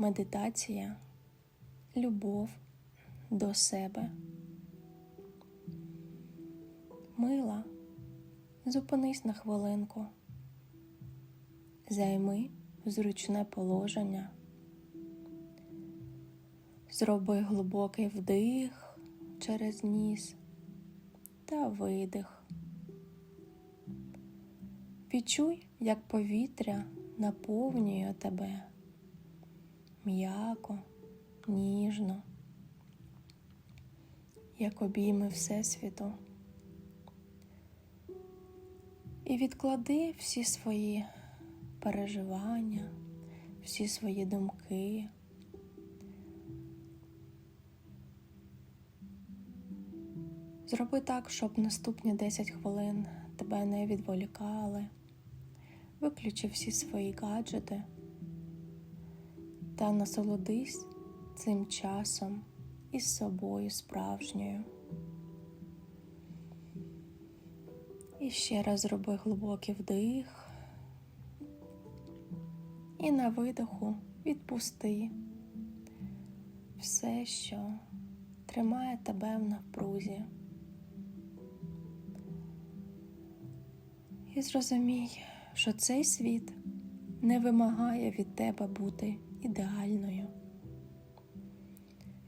медитація, любов до себе. Мила, зупинись на хвилинку, займи зручне положення, зроби глибокий вдих через ніс та видих. Відчуй, як повітря наповнює тебе м'яко, ніжно, як обійми Всесвіту. І відклади всі свої переживання, всі свої думки. Зроби так, щоб наступні 10 хвилин тебе не відволікали. Виключи всі свої гаджети та насолодись цим часом із собою справжньою. І ще раз зроби глибокий вдих. І на видоху відпусти все, що тримає тебе в напрузі. І зрозумій, що цей світ не вимагає від тебе бути ідеальною.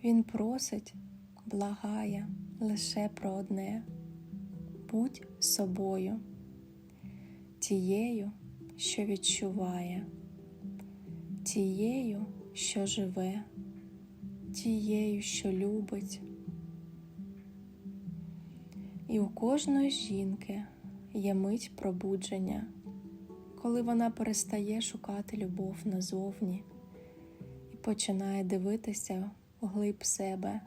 Він просить, благає лише про одне будь собою, тією, що відчуває, тією, що живе, тією, що любить. І у кожної жінки є мить пробудження, коли вона перестає шукати любов назовні починає дивитися вглиб себе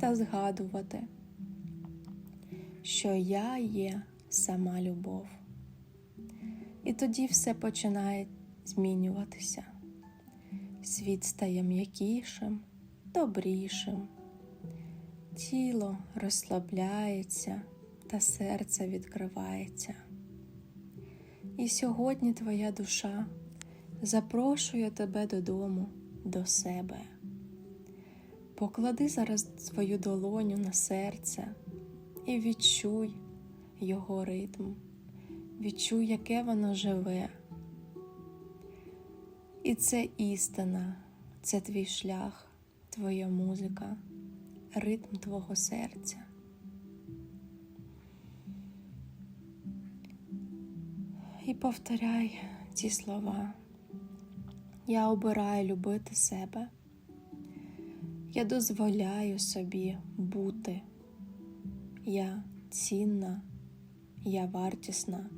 та згадувати, що я є сама любов. І тоді все починає змінюватися. Світ стає м'якішим, добрішим, тіло розслабляється та серце відкривається. І сьогодні твоя душа запрошує тебе додому, до себе. Поклади зараз свою долоню на серце і відчуй його ритм, відчуй, яке воно живе. І це істина, це твій шлях, твоя музика, ритм твого серця. І повторяй ці слова. Я обираю любити себе. Я дозволяю собі бути. Я цінна, я вартісна,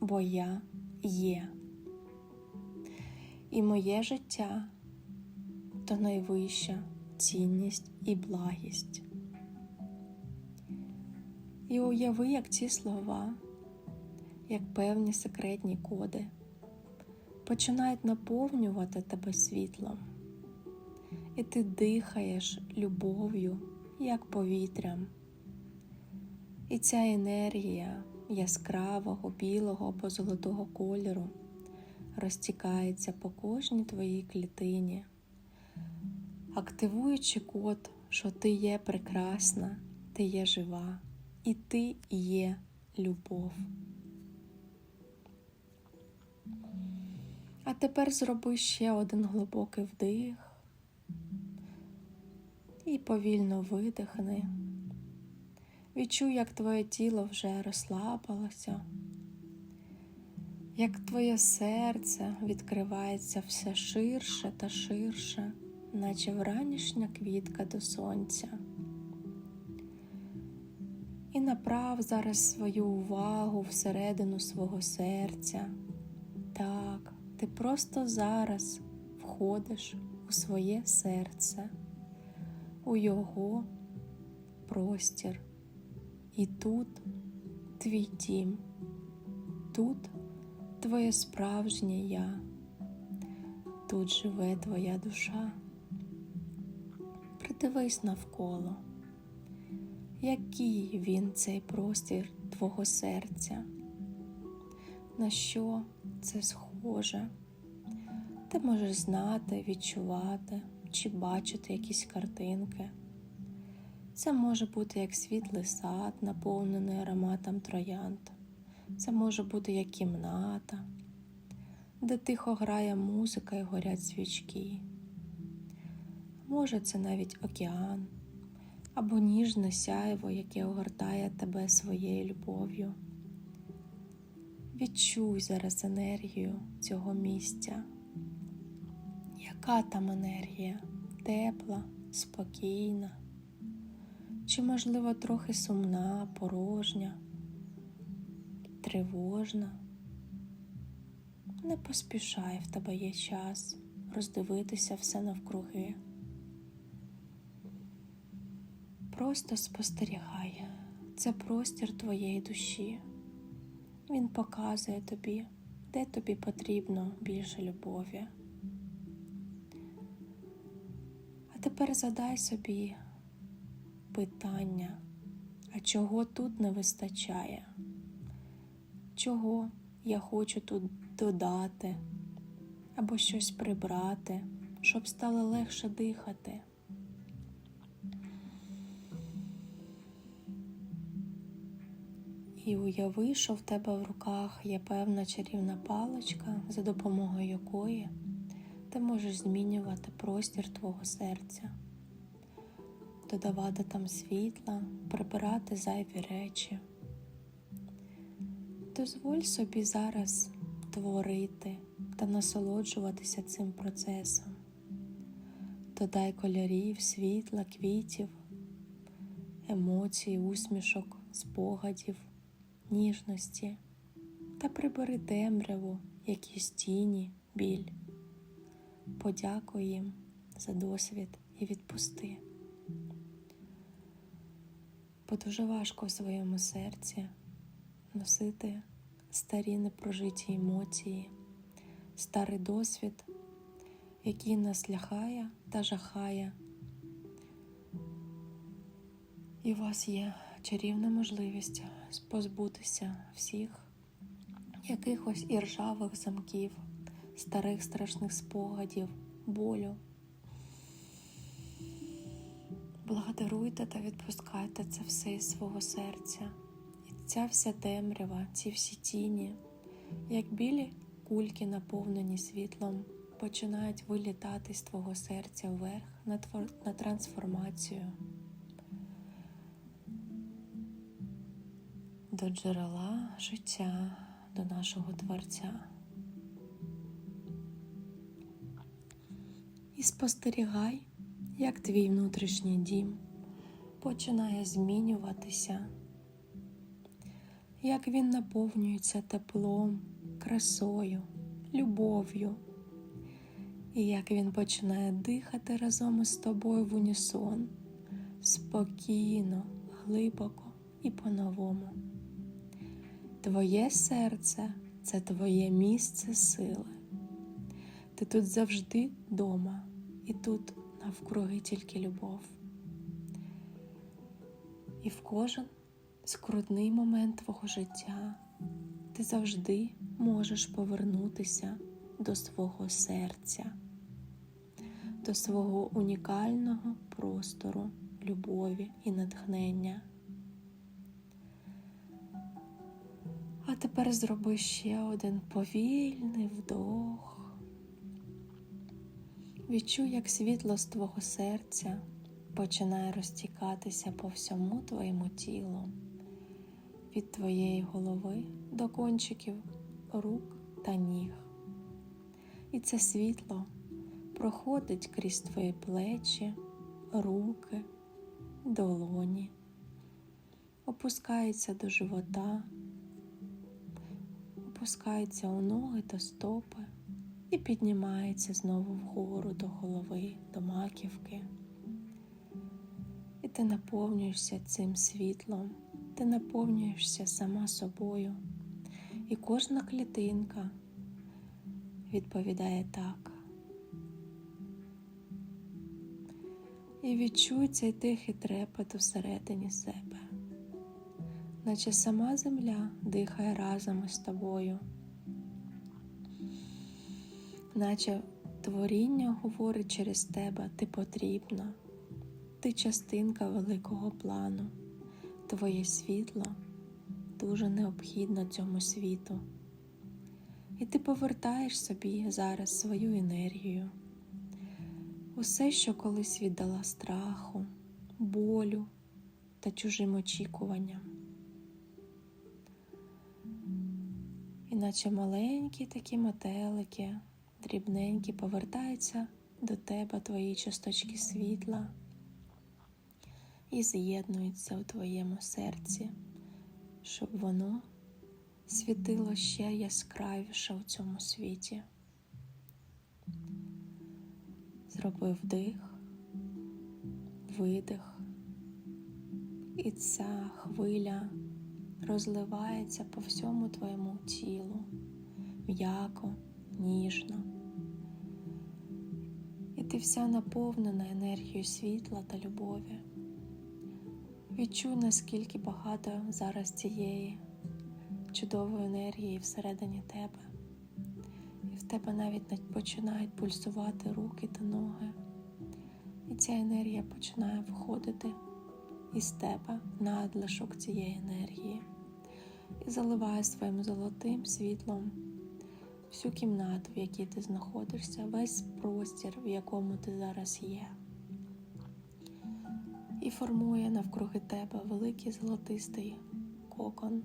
бо я є. І моє життя то найвища цінність і благість. І уяви, як ці слова, як певні секретні коди, починають наповнювати тебе світлом, і ти дихаєш любов'ю, як повітрям. І ця енергія яскравого, білого або золотого кольору розтікається по кожній твоїй клітині, активуючи код, що ти є прекрасна, ти є жива, і ти є любов. А тепер зроби ще один глибокий вдих і повільно видихни. Відчуй, як твоє тіло вже розслабилося, як твоє серце відкривається все ширше та ширше, наче вранішня квітка до сонця. І направ зараз свою увагу всередину свого серця. Ти просто зараз входиш у своє серце, у його простір. І тут твій дім, тут твоє справжнє я, тут живе твоя душа. Придивись навколо, який він цей простір твого серця, на що це схоже, Ти можеш знати, відчувати чи бачити якісь картинки. Це може бути як світлий сад, наповнений ароматом троянд. Це може бути як кімната, де тихо грає музика і горять свічки. Може, це навіть океан або ніжне сяйво, яке огортає тебе своєю любов'ю. Відчуй зараз енергію цього місця. Яка там енергія? Тепла, спокійна, чи, можливо, трохи сумна, порожня, тривожна? Не поспішай, в тебе є час роздивитися все навкруги. Просто спостерігай, це простір твоєї душі. Він показує тобі, де тобі потрібно більше любові. А тепер задай собі питання, а чого тут не вистачає? Чого я хочу тут додати або щось прибрати, щоб стало легше дихати? І уяви, що в тебе в руках є певна чарівна паличка, за допомогою якої ти можеш змінювати простір твого серця, додавати там світла, прибирати зайві речі. Дозволь собі зараз творити та насолоджуватися цим процесом. Додай кольорів, світла, квітів, емоцій, усмішок, спогадів ніжності та прибери темряву, якісь тіні, біль. Подякуй їм за досвід і відпусти. Бо дуже важко в своєму серці носити старі непрожиті емоції, старий досвід, який нас ляхає та жахає. І у вас є чарівна можливість позбутися всіх якихось іржавих замків, старих страшних спогадів, болю. Благодаруйте та відпускайте це все із свого серця. І ця вся темрява, ці всі тіні, як білі кульки, наповнені світлом, починають вилітати з твого серця вверх на, трансформацію. До джерела життя, до нашого Творця. І спостерігай, як твій внутрішній дім починає змінюватися, як він наповнюється теплом, красою, любов'ю, і як він починає дихати разом із тобою в унісон, спокійно, глибоко і по-новому. Твоє серце це твоє місце сили. Ти тут завжди вдома, і тут навкруги тільки любов. І в кожен скрутний момент твого життя ти завжди можеш повернутися до свого серця, до свого унікального простору любові і натхнення. Тепер зроби ще один повільний вдох. Відчуй, як світло з твого серця починає розтікатися по всьому твоєму тілу, від твоєї голови до кончиків рук та ніг. І це світло проходить крізь твої плечі, руки, долоні, опускається до живота опускається у ноги та стопи і піднімається знову вгору до голови, до маківки. І ти наповнюєшся цим світлом, ти наповнюєшся сама собою, і кожна клітинка відповідає так. І відчуй цей тихий трепет усередині себе наче сама земля дихає разом із тобою, наче Творіння говорить через тебе, ти потрібна, ти частинка великого плану, твоє світло дуже необхідно цьому світу. І ти повертаєш собі зараз свою енергію. Усе, що колись віддала страху, болю та чужим очікуванням. Іначе маленькі такі метелики, дрібненькі повертаються до тебе твої часточки світла і з'єднуються у твоєму серці, щоб воно світило ще яскравіше у цьому світі. Зроби вдих, видих, і ця хвиля розливається по всьому твоєму тілу, м'яко, ніжно. І ти вся наповнена енергією світла та любові. Відчуй, наскільки багато зараз цієї чудової енергії всередині тебе. І в тебе навіть починають пульсувати руки та ноги. І ця енергія починає входити із тебе надлишок цієї енергії і заливає своїм золотим світлом всю кімнату, в якій ти знаходишся, весь простір, в якому ти зараз є. І формує навкруги тебе великий золотистий кокон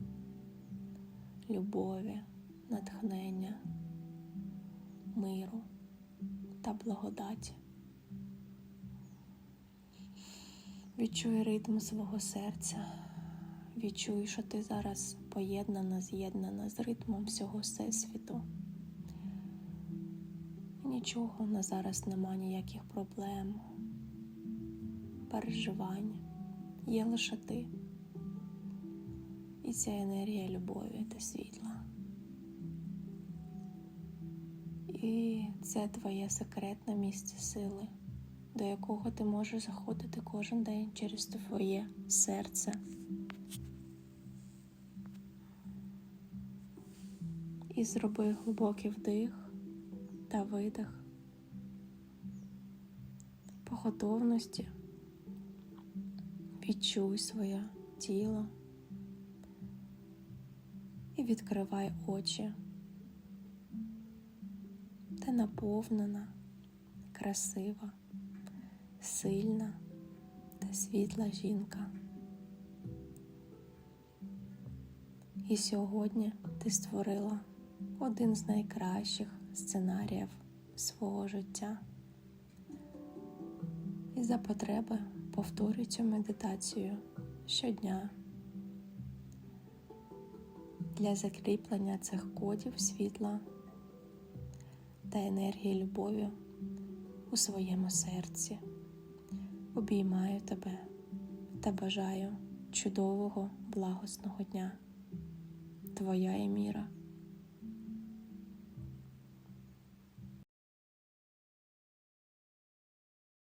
любові, натхнення, миру та благодаті. Відчуй ритм свого серця, відчуй, що ти зараз поєднана, з'єднана з ритмом всього Всесвіту. Нічого на зараз нема ніяких проблем, переживань, є лише ти і ця енергія любові та світла. І це твоє секретне місце сили, до якого ти можеш заходити кожен день через твоє серце. І зроби глибокий вдих та видих по готовності. Відчуй своє тіло і відкривай очі. Ти наповнена, красива, сильна та світла жінка. І сьогодні ти створила один з найкращих сценаріїв свого життя. І за потреби повторюй цю медитацію щодня для закріплення цих кодів світла та енергії любові у своєму серці. Обіймаю тебе та бажаю чудового благосного дня. Твоя Еміра.